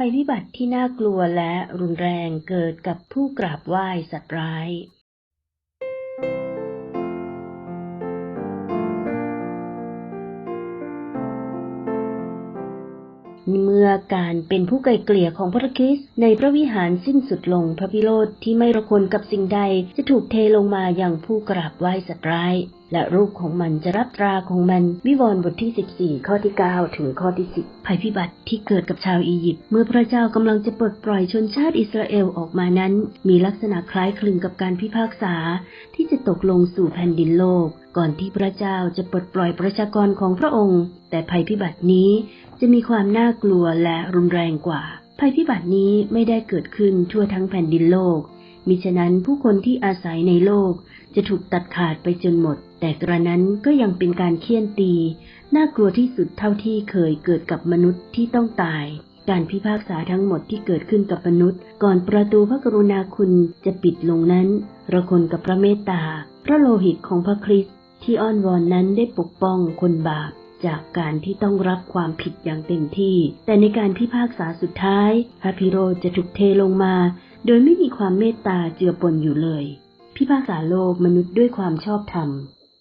ภัยพิบัติที่น่ากลัวและรุนแรงเกิดกับผู้กราบไหว้สัตว์ร้ายเมื่อการเป็นผู้ไกลเกลี่ยของพระคริสต์ในพระวิหารสิ้นสุดลงพระพิโรธที่ไม่ระคนกับสิ่งใดจะถูกเทลงมาอย่างผู้กราบไหว้สัตว์ร้าย และรูปของมันจะรับตราของมัน วิวรณ์บทที่ 14 ข้อที่ 9 ถึงข้อที่ 10 ภัยพิบัติที่เกิดกับชาวอียิปต์เมื่อพระเจ้ากำลังจะปลดปล่อยชนชาติอิสราเอลออกมานั้น มีลักษณะคล้ายคลึงกับการพิพากษา ที่จะตกลงสู่แผ่นดินโลก ก่อนที่พระเจ้าจะปลดปล่อยประชากรของพระองค์ แต่ภัยพิบัตินี้จะมีความน่ากลัวและรุนแรงกว่า ภัยพิบัตินี้ไม่ได้เกิดขึ้นทั่วทั้งแผ่นดินโลก มิฉะนั้นผู้คนที่อาศัยในโลกจะถูกตัดขาดไปจนหมด แต่กระนั้นก็ยังเป็นการเคี่ยนตี น่ากลัวที่สุดเท่าที่เคยเกิดกับมนุษย์ที่ต้องตาย การพิพากษาทั้งหมดที่เกิดขึ้นกับมนุษย์ ก่อนประตูพระกรุณาคุณจะปิดลงนั้นเระคนกับพระเมตตา พระโลหิตของพระคริสต์ที่อ้อนวอนนั้นได้ปกป้องคนบาปจากการที่ต้องรับความผิดอย่างเต็มที่ แต่ในการพิพากษาสุดท้ายพระพิโรธจะถูกเทลงมา โดยไม่มีความเมตตาเจือปนอยู่เลย พิพากษาโลกมนุษย์ด้วยความชอบธรรม